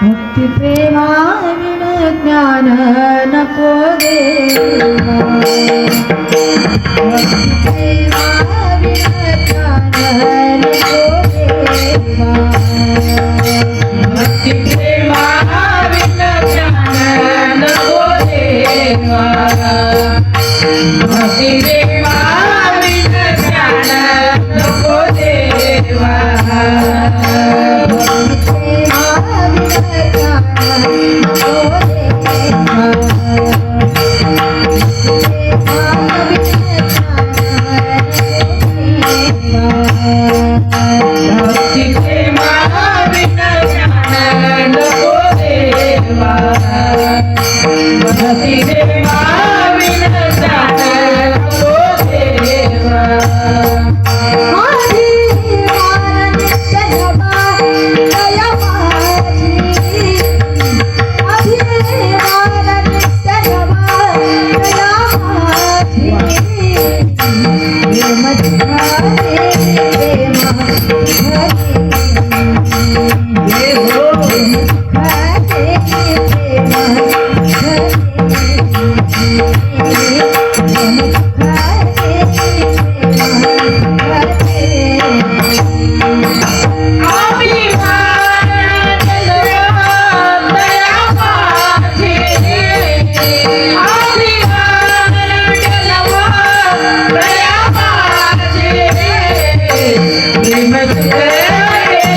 भक्ति प्रेमा विण ज्ञान नको देवा प्रेमा विण ज्ञान नको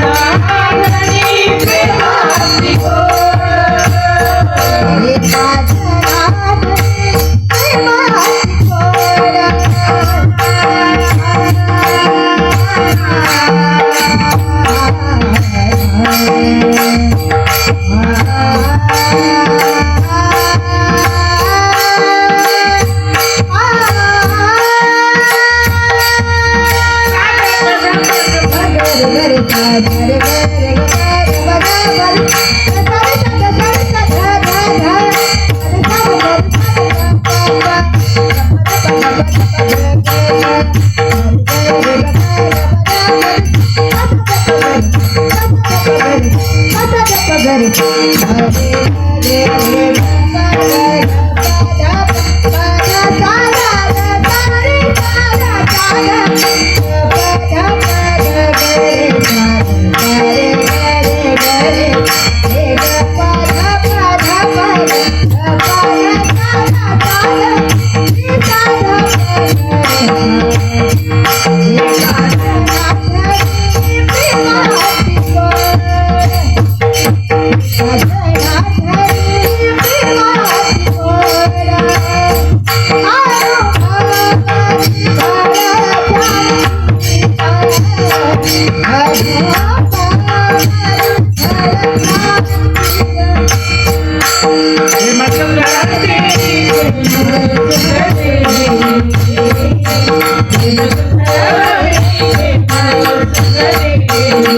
Música Thank you.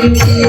Thank you.